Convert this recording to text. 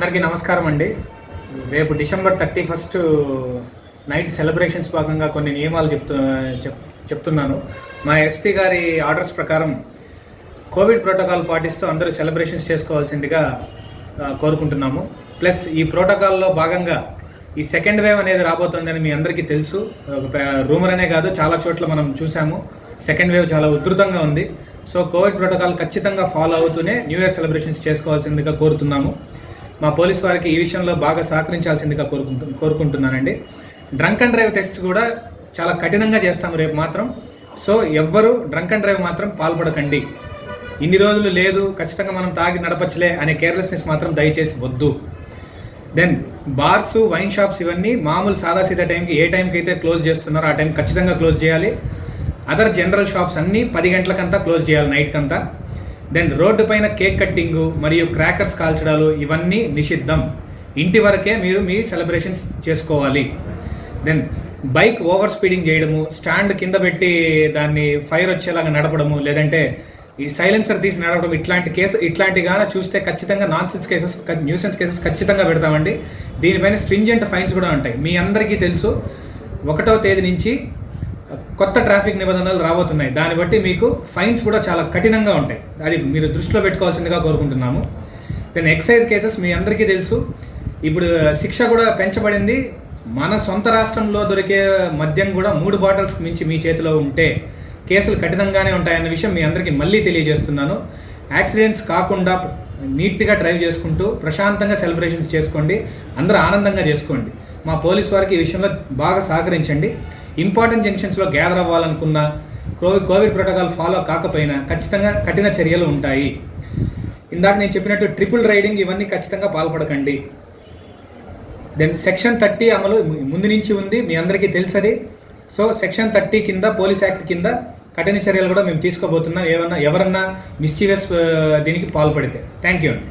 అందరికీ నమస్కారం అండి. రేపు December thirty first night celebrations భాగంగా కొన్ని నియమాలు చెప్తు చెప్ చెప్తున్నాను. మా ఎస్పీ గారి ఆర్డర్స్ ప్రకారం కోవిడ్ ప్రోటోకాల్ పాటిస్తూ అందరూ సెలబ్రేషన్స్ చేసుకోవాల్సిందిగా కోరుకుంటున్నాము. ప్లస్ ఈ ప్రోటోకాల్లో భాగంగా ఈ సెకండ్ వేవ్ అనేది రాబోతోందని మీ అందరికీ తెలుసు. రూమర్ అనే కాదు చాలా చోట్ల మనం చూసాము సెకండ్ వేవ్ చాలా ఉధృతంగా ఉంది. సో కోవిడ్ ప్రోటోకాల్ ఖచ్చితంగా ఫాలో అవుతూనే న్యూ ఇయర్ సెలబ్రేషన్స్ చేసుకోవాల్సిందిగా కోరుతున్నాము. మా పోలీస్ వారికి ఈ విషయంలో బాగా సహకరించాల్సిందిగా కోరుకుంటు కోరుకుంటున్నానండి. డ్రంక్ అండ్ డ్రైవ్ టెస్ట్ కూడా చాలా కఠినంగా చేస్తాం రేపు మాత్రం. సో ఎవ్వరు డ్రంక్ అండ్ డ్రైవ్ మాత్రం పాల్పడకండి. ఇన్ని రోజులు లేదు ఖచ్చితంగా మనం తాగి నడపచ్చులే అనే కేర్లెస్నెస్ మాత్రం దయచేసి వద్దు. దెన్ బార్స్ వైన్ షాప్స్ ఇవన్నీ మామూలు సాదాసీదా టైంకి ఏ టైంకి అయితే క్లోజ్ చేస్తున్నారో ఆ టైం ఖచ్చితంగా క్లోజ్ చేయాలి. అదర్ జనరల్ షాప్స్ అన్నీ పది గంటలకంతా క్లోజ్ చేయాలి నైట్ కంతా దెన్ రోడ్డు పైన కేక్ కట్టింగు మరియు క్రాకర్స్ కాల్చడాలు ఇవన్నీ నిషిద్ధం. ఇంటి వరకే మీరు మీ సెలబ్రేషన్స్ చేసుకోవాలి. దెన్ బైక్ ఓవర్ స్పీడింగ్ చేయడము స్టాండ్ కింద పెట్టి దాన్ని ఫైర్ వచ్చేలాగా నడపడము లేదంటే ఈ సైలెన్సర్ తీసి నడపడం ఇట్లాంటి కేసు ఇట్లాంటి గాన చూస్తే ఖచ్చితంగా nuisance cases nuisance cases ఖచ్చితంగా పెడతామండి. దీనిపైన స్ట్రింజెంట్ ఫైన్స్ కూడా ఉంటాయి. మీ అందరికీ తెలుసు. ఒకటో తేదీ నుంచి కొత్త ట్రాఫిక్ నిబంధనలు రాబోతున్నాయి. దాన్ని బట్టి మీకు ఫైన్స్ కూడా చాలా కఠినంగా ఉంటాయి. అది మీరు దృష్టిలో పెట్టుకోవాల్సిందిగా కోరుకుంటున్నాము. దెన్ ఎక్సైజ్ కేసెస్ మీ అందరికీ తెలుసు. ఇప్పుడు శిక్ష కూడా పెంచబడింది. మన సొంత రాష్ట్రంలో దొరికే మద్యం కూడా మూడు బాటిల్స్ మించి మీ చేతిలో ఉంటే కేసులు కఠినంగానే ఉంటాయన్న విషయం మీ అందరికీ మళ్ళీ తెలియజేస్తున్నాను. యాక్సిడెంట్స్ కాకుండా నీట్గా డ్రైవ్ చేసుకుంటూ ప్రశాంతంగా సెలబ్రేషన్స్ చేసుకోండి. అందరూ ఆనందంగా చేసుకోండి. మా పోలీస్ వారికి ఈ విషయంలో బాగా సహకరించండి. ఇంపార్టెంట్ జంక్షన్స్లో గ్యాదర్ అవ్వాలనుకున్నా కోవిడ్ కోవిడ్ ప్రోటోకాల్ ఫాలో కాకపోయినా ఖచ్చితంగా కఠిన చర్యలు ఉంటాయి. ఇందాక నేను చెప్పినట్టు ట్రిపుల్ రైడింగ్ ఇవన్నీ ఖచ్చితంగా పాల్పడకండి. దెన్ సెక్షన్ థర్టీ అమలు ముందు నుంచి ఉంది మీ అందరికీ తెలుసది. సో సెక్షన్ థర్టీ కింద పోలీస్ యాక్ట్ కింద కఠిన చర్యలు కూడా మేము తీసుకోబోతున్నాం. ఏమన్నా ఎవరన్నా మిస్చీవెస్ దీనికి పాల్పడితే. థ్యాంక్ యూ అండి.